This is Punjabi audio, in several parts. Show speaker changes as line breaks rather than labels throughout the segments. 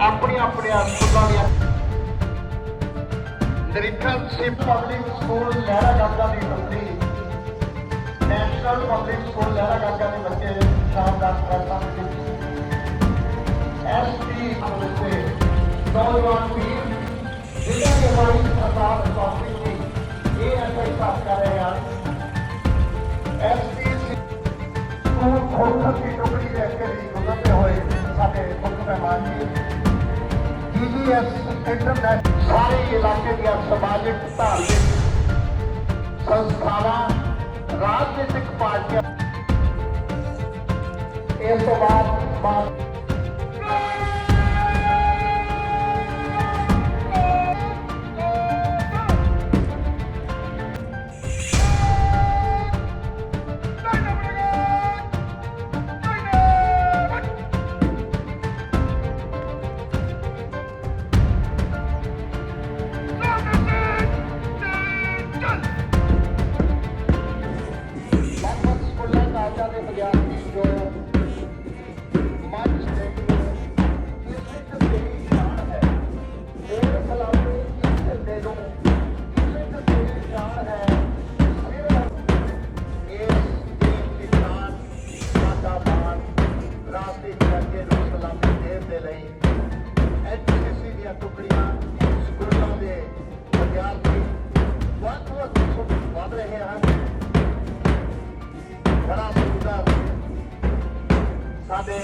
ਆਪਣੇ ਆਪਣੇ ਹਸਪਤਾਲਾਂ ਦੀਆਂ। ਨਿਰੀਖਣ ਸੇ ਪਬਲਿਕ ਸਕੂਲ ਲਹਿਰਾ ਗੰਗਾ ਦੀ ਬੱਤੀ national public school Lehra Ganga ਦੇ ਬੱਚੇ ਸ਼ਾਨਦਾਰ ਪ੍ਰਦਰਸ਼ਨ ਕੀਤੀ ਐਸਪੀ ਅਮਰਤੇ ਨੌਜਵਾਨ ਵੀਰ, ਜਿਨ੍ਹਾਂ ਦੇ ਵਾਲੀ ਸਰਕਾਰ ਪਾਸੇ ਇਹ ਐਸਾ ਹੀ ਕਰ ਰਿਹਾ ਸਕੂਲ ਖੋਖਰ ਦੀ ਟੁਕੜੀ ਦੇ ਅੱਗੇ ਦੀ ਗੁਜ਼ਰਦੇ ਹੋਏ ਸਾਡੇ ਮੁੱਖ ਮਹਿਮਾਨ ਜੀ ਜੀਜੀਐਸ ਇੰਟਰਨੈਟ ਸਾਰੇ ਇਲਾਕੇ ਦੀਆਂ ਸਮਾਜਿਕ, ਧਾਰਮਿਕ ਸੰਸਥਾਵਾਂ ਐਚਸੀਸੀ ਦੀਆਂ ਟੁਕੜੀਆਂ ਸਕੂਲਾਂ ਦੇ ਵਿਦਿਆਰਥੀ ਵੱਖ-ਵੱਖ ਵੱਧ ਰਹੇ ਹਨ। ਬੜਾ ਸੁੰਦਰ ਸਾਡੇ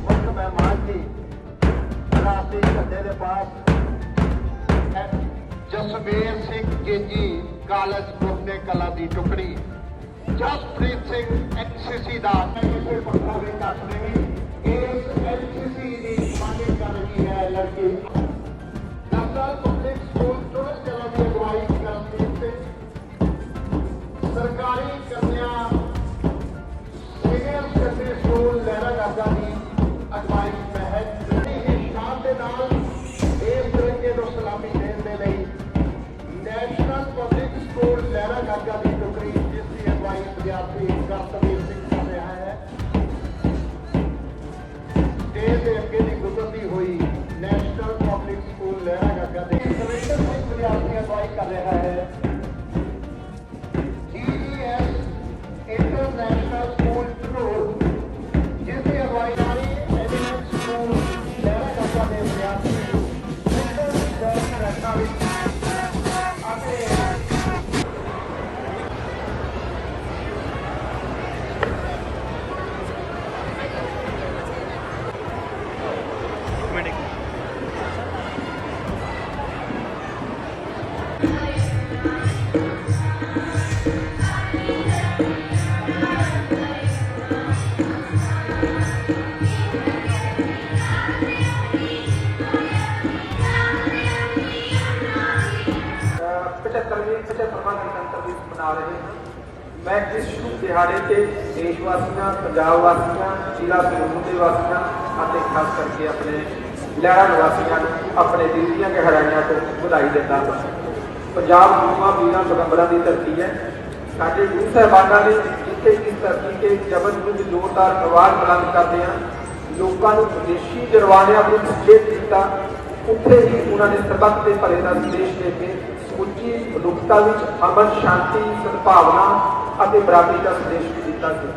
ਮੁੱਖ ਮਹਿਮਾਨ ਜੀ ਰਾਸ਼ਟਰੀ ਝੰਡੇ ਦੇ ਪਾਸ ਜਸਵੀਰ ਸਿੰਘ ਕੇਜੀ ਕਾਲਜ ਗੁਰਨੇ ਕਲਾ ਦੀ ਟੁਕੜੀ, ਜਸਪ੍ਰੀਤ ਸਿੰਘ ਐਨਸੀਸੀ ਦਾ ਕਿਸੇ ਪੱਖਾ ਵੀ ਘੱਟ ਨਹੀਂ ਇਸ ਸਕੂਲ ਲਹਿਰਾ ਗਾਗਾ
ਪਚੱਤਰਵਾਂ ਗਣਤੰਤਰ ਦਿਵਸ ਮਨਾ ਰਹੇ ਹਾਂ। ਮੈਂ ਇਸ ਸ਼ੁਭ ਦਿਹਾੜੇ ਤੇ ਦੇਸ਼ ਵਾਸੀਆਂ ਪੰਜਾਬ ਵਾਸੀਆਂ ਜ਼ਿਲ੍ਹਾ ਸੰਗਰੂਰ ਦੇ ਵਾਸੀਆਂ ਅਤੇ ਖਾਸ ਕਰਕੇ ਆਪਣੇ ਲਹਿਰਾ ਨਿਵਾਸੀਆਂ ਨੂੰ ਆਪਣੇ ਦਿਲ ਦੀਆਂ ਗਹਿਰਾਈਆਂ ਤੋਂ ਵਧਾਈ ਦਿੰਦਾ ਹਾਂ। ਪੰਜਾਬ ਗੁਰੂਆਂ ਵੀਰਾਂ ਪੈਗੰਬਰਾਂ ਦੀ ਧਰਤੀ ਹੈ। ਸਾਡੇ ਗੁਰੂ ਸਾਹਿਬਾਨਾਂ ਨੇ ਜਿੱਥੇ ਇਸ ਧਰਤੀ ਤੇ ਜਬਰ ਵਿਰੁੱਧ ਜ਼ੋਰਦਾਰ ਆਵਾਜ਼ ਬੁਲੰਦ ਕਰਦੇ ਹਨ ਲੋਕਾਂ ਨੂੰ ਵਿਦੇਸ਼ੀ ਜਰਵਾਣਿਆਂ ਨੂੰ ਸੁਚੇਤ ਕੀਤਾ ਉੱਥੇ ਹੀ ਉਹਨਾਂ ਨੇ ਸਰਬੱਤ ਦੇ ਭਲੇ ਦਾ ਸੰਦੇਸ਼ ਦੇ ਕੇ ਸਮੁੱਚੀ ਮਨੁੱਖਤਾ ਵਿੱਚ ਅਮਨ ਸ਼ਾਂਤੀ, ਸਦਭਾਵਨਾ ਅਤੇ ਬਰਾਬਰੀ ਦਾ ਸੰਦੇਸ਼ ਵੀ ਦਿੱਤਾ ਸੀ।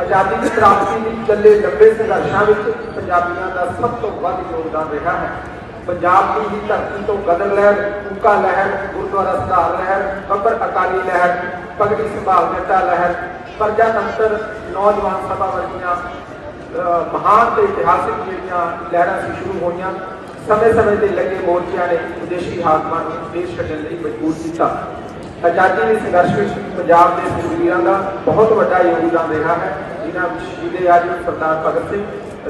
ਆਜ਼ਾਦੀ ਦੀ ਪ੍ਰਾਪਤੀ ਲਈ ਚੱਲੇ ਲੰਬੇ ਸੰਘਰਸ਼ਾਂ ਵਿੱਚ ਪੰਜਾਬੀਆਂ ਦਾ ਸਭ ਤੋਂ ਵੱਧ ਯੋਗਦਾਨ ਰਿਹਾ ਹੈ। ਪੰਜਾਬ ਦੀ ਹੀ ਧਰਤੀ ਤੋਂ ਗਦਰ ਲਹਿਰ ਕੂਕਾ ਲਹਿਰ, ਗੁਰਦੁਆਰਾ ਸੁਧਾਰ ਲਹਿਰ ਬੱਬਰ ਅਕਾਲੀ ਲਹਿਰ, ਪਗੜੀ ਸੰਭਾਲ ਜੱਟਾ ਲਹਿਰ, ਪ੍ਰਜਾ ਤੰਤਰ, ਨੌਜਵਾਨ ਸਭਾ ਵਰਗੀਆਂ ਮਹਾਨ ਤੇ ਇਤਿਹਾਸਿਕ ਜਿਹੜੀਆਂ ਲਹਿਰਾਂ ਸੀ, ਸ਼ੁਰੂ ਹੋਈਆਂ। ਸਮੇਂ-ਸਮੇਂ ਤੇ ਲੱਗੇ ਮੋਰਚਿਆਂ ਨੇ ਵਿਦੇਸ਼ੀ ਹਾਕਮਾਂ ਨੂੰ ਦੇਸ਼ ਛੱਡਣ ਲਈ ਮਜਬੂਰ ਕੀਤਾ। ਆਜ਼ਾਦੀ ਦੇ ਸੰਘਰਸ਼ ਵਿੱਚ ਪੰਜਾਬ ਦੇ ਸੂਰਬੀਰਾਂ ਦਾ ਬਹੁਤ ਵੱਡਾ ਯੋਗਦਾਨ ਰਿਹਾ ਹੈ। ਜਿਨ੍ਹਾਂ ਵਿੱਚ ਸ਼ਹੀਦੇ ਆਜਮ ਸਰਦਾਰ ਭਗਤ ਸਿੰਘ,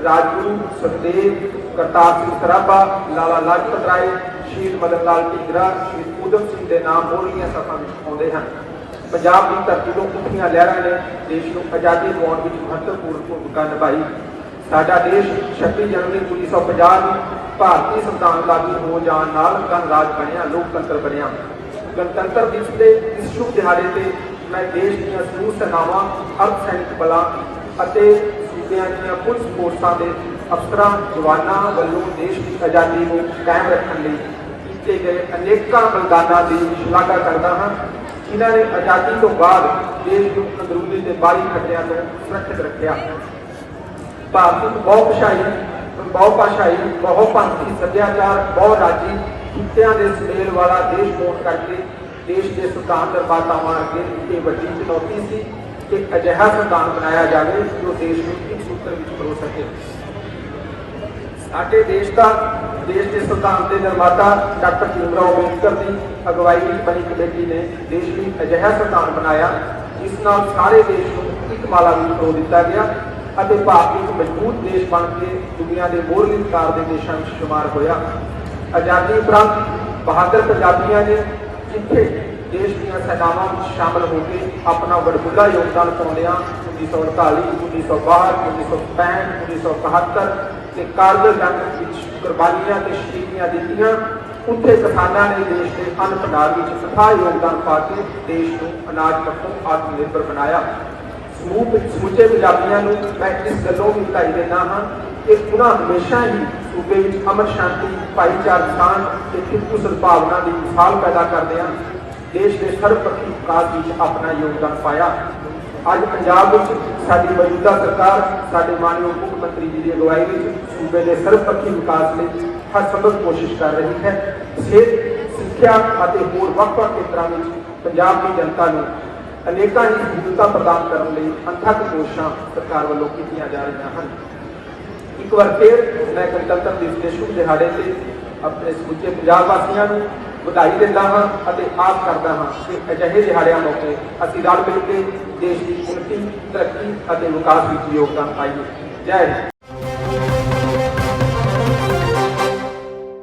ਰਾਜਗੁਰੂ ਸੁਖਦੇਵ, ਕਰਤਾਰ ਸਿੰਘ ਸਰਾਭਾ, ਲਾਲਾ ਲਾਜਪਤ ਰਾਏ, ਸ਼ਹੀਦ ਮਦਨ ਲਾਲ ਢੀਂਗਰਾ, ਸ਼ਹੀਦ ਊਧਮ ਸਿੰਘ ਦੇ ਨਾਮ ਮੋਹਰਲੀਆਂ ਸਫਾਂ ਵਿੱਚ ਆਉਂਦੇ ਹਨ। ਪੰਜਾਬ ਦੀ ਧਰਤੀ ਤੋਂ ਉੱਠੀਆਂ ਲਹਿਰਾਂ ਨੇ ਦੇਸ਼ ਨੂੰ ਆਜ਼ਾਦੀ ਦਿਵਾਉਣ ਵਿੱਚ ਮਹੱਤਵਪੂਰਨ ਭੂਮਿਕਾ ਨਿਭਾਈ। ਸਾਡਾ ਦੇਸ਼ 26 ਜਨਵਰੀ 1950 ਨੂੰ ਭਾਰਤੀ ਸੰਵਿਧਾਨ ਲਾਗੂ ਹੋ ਜਾਣ ਨਾਲ ਗਣਰਾਜ ਬਣਿਆ, ਲੋਕਤੰਤਰ ਬਣਿਆ। ਗਣਤੰਤਰ ਦਿਵਸ ਦੇ ਇਸ ਸ਼ੁਭ ਦਿਹਾੜੇ ਤੇ ਮੈਂ ਦੇਸ਼ ਦੀਆਂ ਸਮੂਹ ਸੈਨਾਵਾਂ, ਅਰਧ ਸੈਨਿਕ ਬਲਾਂ ਅਤੇ ਸੂਬਿਆਂ ਦੀਆਂ ਪੁਲਿਸ ਫੋਰਸਾਂ ਦੇ ਅਫਸਰਾਂ, ਜਵਾਨਾਂ ਵੱਲੋਂ ਦੇਸ਼ ਦੀ ਆਜ਼ਾਦੀ ਨੂੰ ਕਾਇਮ ਰੱਖਣ ਲਈ ਕੀਤੇ ਗਏ ਅਨੇਕਾਂ ਬਲਿਦਾਨਾਂ ਦੀ ਸ਼ਲਾਘਾ ਕਰਦਾ ਹਾਂ। ਜਿਨ੍ਹਾਂ ਨੇ ਆਜ਼ਾਦੀ ਤੋਂ ਬਾਅਦ ਦੇਸ਼ ਨੂੰ ਅੰਦਰੂਨੀ ਤੇ ਬਾਹਰੀ ਖਤਰਿਆਂ ਤੋਂ ਸੁਰੱਖਿਅਤ ਰੱਖਿਆ। ਭਾਰਤੀ ਬਹੁਭਾਸ਼ਾਈ ਬਹੁਭਾਸ਼ਾਈ ਬਹੁਪੰਥੀ ਸੱਭਿਆਚਾਰ ਬਹੁ ਰਾਜੀ ਕਿੱਤਿਆਂ ਦੇ ਸੁਮੇਲ ਵਾਲਾ ਦੇਸ਼ ਹੋਣ ਕਰਕੇ ਦੇਸ਼ ਦੇ ਸੁਲਤਾਨ ਨਿਰਮਾਤਾਵਾਂ ਅੱਗੇ ਇਹ ਵੱਡੀ ਚੁਣੌਤੀ ਸੀ ਕਿ ਅਜਿਹਾ ਸੰਵਿਧਾਨ ਬਣਾਇਆ ਜਾਵੇ ਜੋ ਦੇਸ਼ ਨੂੰ ਇੱਕ ਸੂਤਰ ਵਿੱਚ ਪਰੋ ਸਕੇ। ਸਾਡੇ ਦੇਸ਼ ਦਾ, ਦੇਸ਼ ਦੇ ਸੰਵਿਧਾਨ ਦੇ ਨਿਰਮਾਤਾ ਡਾਕਟਰ ਭੀਮਰਾਓ ਅੰਬੇਦਕਰ ਦੀ ਅਗਵਾਈ ਵਿੱਚ ਬਣੀ ਕਮੇਟੀ ਨੇ ਦੇਸ਼ ਲਈ ਅਜਿਹਾ ਸੰਵਿਧਾਨ ਬਣਾਇਆ, ਜਿਸ ਨਾਲ ਸਾਰੇ ਦੇਸ਼ ਨੂੰ ਇੱਕ ਮਾਲਾ ਵਿੱਚ ਪਰੋ ਦਿੱਤਾ ਗਿਆ। ਅਤੇ ਭਾਰਤ ਇੱਕ ਮਜ਼ਬੂਤ ਦੇਸ਼ ਬਣ ਕੇ ਦੁਨੀਆ ਦੇ ਮੋਹਰਲੇ ਵਿਕਾਰ ਦੇ ਦੇਸ਼ਾਂ ਵਿੱਚ ਸ਼ੁਮਾਰ ਹੋਇਆ। ਆਜ਼ਾਦੀ ਉਪਰੰਤ ਬਹਾਦਰ ਪੰਜਾਬੀਆਂ ਨੇ ਜਿੱਥੇ ਦੇਸ਼ ਦੀਆਂ ਸੈਨਾਵਾਂ ਵਿੱਚ ਸ਼ਾਮਲ ਹੋ ਕੇ ਆਪਣਾ ਵਡਮੁੱਲਾ ਯੋਗਦਾਨ ਪਾਉਂਦਿਆਂ 1948 1962 1965 1971 ਤੇ ਕਾਰਗਿਲ ਜੰਗ ਵਿੱਚ ਕੁਰਬਾਨੀਆਂ ਤੇ ਸ਼ਹੀਦੀਆਂ ਦਿੱਤੀਆਂ, ਉੱਥੇ ਕਿਸਾਨਾਂ ਨੇ ਦੇਸ਼ ਦੇ ਅੰਨ ਭੰਡਾਰ ਵਿੱਚ ਅਥਾਹ ਯੋਗਦਾਨ ਪਾ ਕੇ ਦੇਸ਼ ਨੂੰ ਅਨਾਜ ਪੱਖੋਂ ਆਤਮ ਨਿਰਭਰ ਬਣਾਇਆ। ਸਮੂਹ ਸਮੁੱਚੇ ਪੰਜਾਬੀਆਂ ਨੂੰ ਮੈਂ ਇਸ ਗੱਲੋਂ ਵੀ ਵਧਾਈ ਦਿੰਦਾ ਹਾਂ ਕਿ ਉਹਨਾਂ ਹਮੇਸ਼ਾ ਹੀ ਸੂਬੇ ਵਿੱਚ ਅਮਨ ਸ਼ਾਂਤੀ, ਭਾਈਚਾਰਕ ਸਾਂਝ ਤੇ ਫਿਰਕੂ ਸਦਭਾਵਨਾ ਦੀ ਮਿਸਾਲ ਪੈਦਾ ਕਰਦਿਆਂ ਦੇਸ਼ ਦੇ ਸਰਬਪੱਖੀ ਵਿਕਾਸ ਵਿੱਚ ਆਪਣਾ ਯੋਗਦਾਨ ਪਾਇਆ। ਅੱਜ ਪੰਜਾਬ ਵਿੱਚ ਸਾਡੀ ਮੌਜੂਦਾ ਸਰਕਾਰ, ਸਾਡੇ ਮਾਨਯੋਗ ਮੁੱਖ ਮੰਤਰੀ ਜੀ ਦੀ ਅਗਵਾਈ ਵਿੱਚ ਸੂਬੇ ਦੇ ਸਰਬਪੱਖੀ ਵਿਕਾਸ ਲਈ ਹਰ ਸੰਭਵ ਕੋਸ਼ਿਸ਼ ਕਰ ਰਹੀ ਹੈ। ਸਿਹਤ, ਸਿੱਖਿਆ ਅਤੇ ਹੋਰ ਵੱਖ-ਵੱਖ ਖੇਤਰਾਂ ਵਿੱਚ ਪੰਜਾਬ ਦੀ ਜਨਤਾ ਨੂੰ ਅਨੇਕਾਂ ਹੀ ਸਹੂਲਤਾਂ ਪ੍ਰਦਾਨ ਕਰਨ ਲਈ ਅਣਥੱਕ ਕੋਸ਼ਿਸ਼ਾਂ ਸਰਕਾਰ ਵੱਲੋਂ ਕੀਤੀਆਂ ਜਾ ਰਹੀਆਂ ਹਨ। ਇੱਕ ਵਾਰ ਫਿਰ ਮੈਂ ਗਣਤੰਤਰ ਦਿਵਸ ਦੇ ਸ਼ੁਭ ਦਿਹਾੜੇ ਤੇ ਆਪਣੇ ਸਮੁੱਚੇ ਪੰਜਾਬ ਵਾਸੀਆਂ ਨੂੰ ਵਧਾਈ ਦਿੰਦਾ ਹਾਂ ਅਤੇ ਆਸ ਕਰਦਾ ਹਾਂ ਕਿ ਅਜਿਹੇ ਦਿਹਾੜਿਆਂ ਮੌਕੇ ਅਸੀਂ ਰਲ ਮਿਲ ਕੇ ਦੇਸ਼ ਦੀ ਉન્નਤੀ ਤਰੱਕੀ ਅਤੇ ਵਿਕਾਸ ਵਿੱਚ ਯੋਗਦਾਨ ਪਾਈਏ। ਜੈ ਹਿੰਦ।